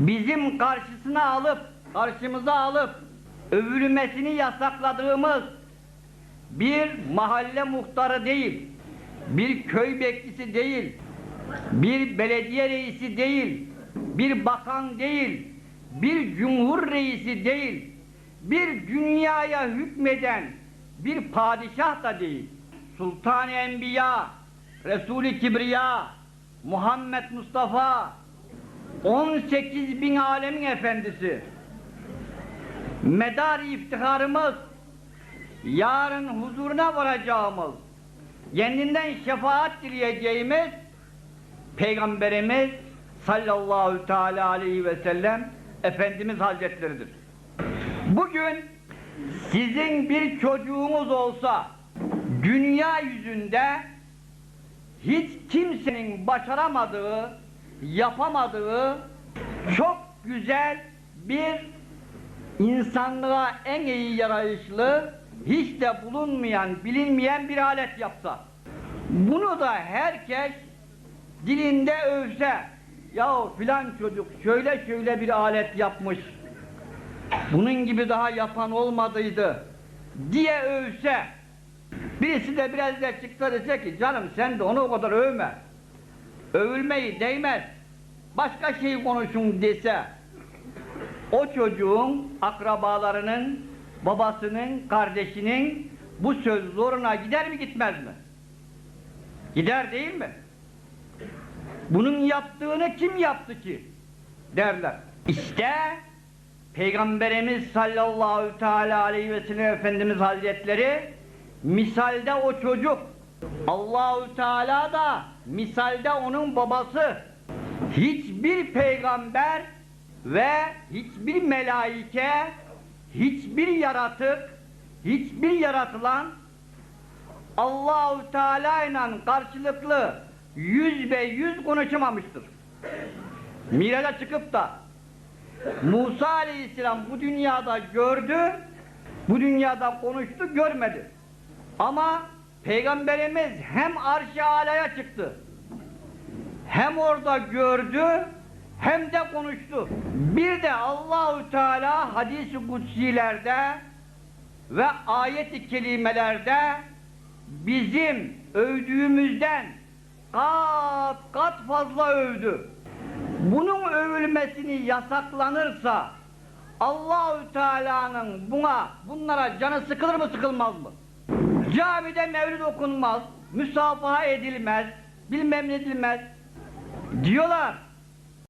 bizim karşısına alıp, karşımıza alıp övülmesini yasakladığımız bir mahalle muhtarı değil, bir köy bekçisi değil, bir belediye reisi değil, bir bakan değil, bir cumhur reisi değil, bir dünyaya hükmeden bir padişah da değil. Sultan-ı Enbiya, Resul-i Kibriya, Muhammed Mustafa, 18 bin alemin efendisi, medar iftiharımız, yarın huzuruna varacağımız, kendinden şefaat dileyeceğimiz Peygamberimiz sallallahu teala aleyhi ve sellem Efendimiz Hazretleridir. Bugün sizin bir çocuğunuz olsa dünya yüzünde hiç kimsenin başaramadığı, yapamadığı çok güzel bir insanlığa en iyi yarayışlı, hiç de bulunmayan, bilinmeyen bir alet yapsa. Bunu da herkes dilinde övse, ya filan çocuk şöyle şöyle bir alet yapmış, bunun gibi daha yapan olmadıydı diye övse, birisi de biraz da çıksa dese ki canım sen de onu o kadar övme, övülmeyi değmez, başka şey konuşun dese, o çocuğun akrabalarının, babasının, kardeşinin bu söz zoruna gider mi gitmez mi? Gider değil mi? Bunun yaptığını kim yaptı ki? Derler. İşte Peygamberimiz sallallahu teala aleyhi ve sellem Efendimiz Hazretleri misalde o çocuk Allahu Teala da misalde onun babası hiçbir peygamber ve hiçbir melaike hiçbir yaratık hiçbir yaratılan Allahu Teala ile karşılıklı yüz ve yüz konuşamamıştır. Miraca çıkıp da Musa Aleyhisselam bu dünyada gördü, bu dünyada konuştu, görmedi. Ama Peygamberimiz hem arş-ı alaya çıktı, hem orada gördü, hem de konuştu. Bir de Allahu Teala hadis-i kutsilerde ve ayet-i kelimelerde bizim övdüğümüzden kat kat fazla övdü. Bunun övülmesini yasaklanırsa Allahü Teala'nın buna bunlara canı sıkılır mı sıkılmaz mı? Camide mevlid okunmaz, müsafaha edilmez, bilmem ne edilmez. Diyorlar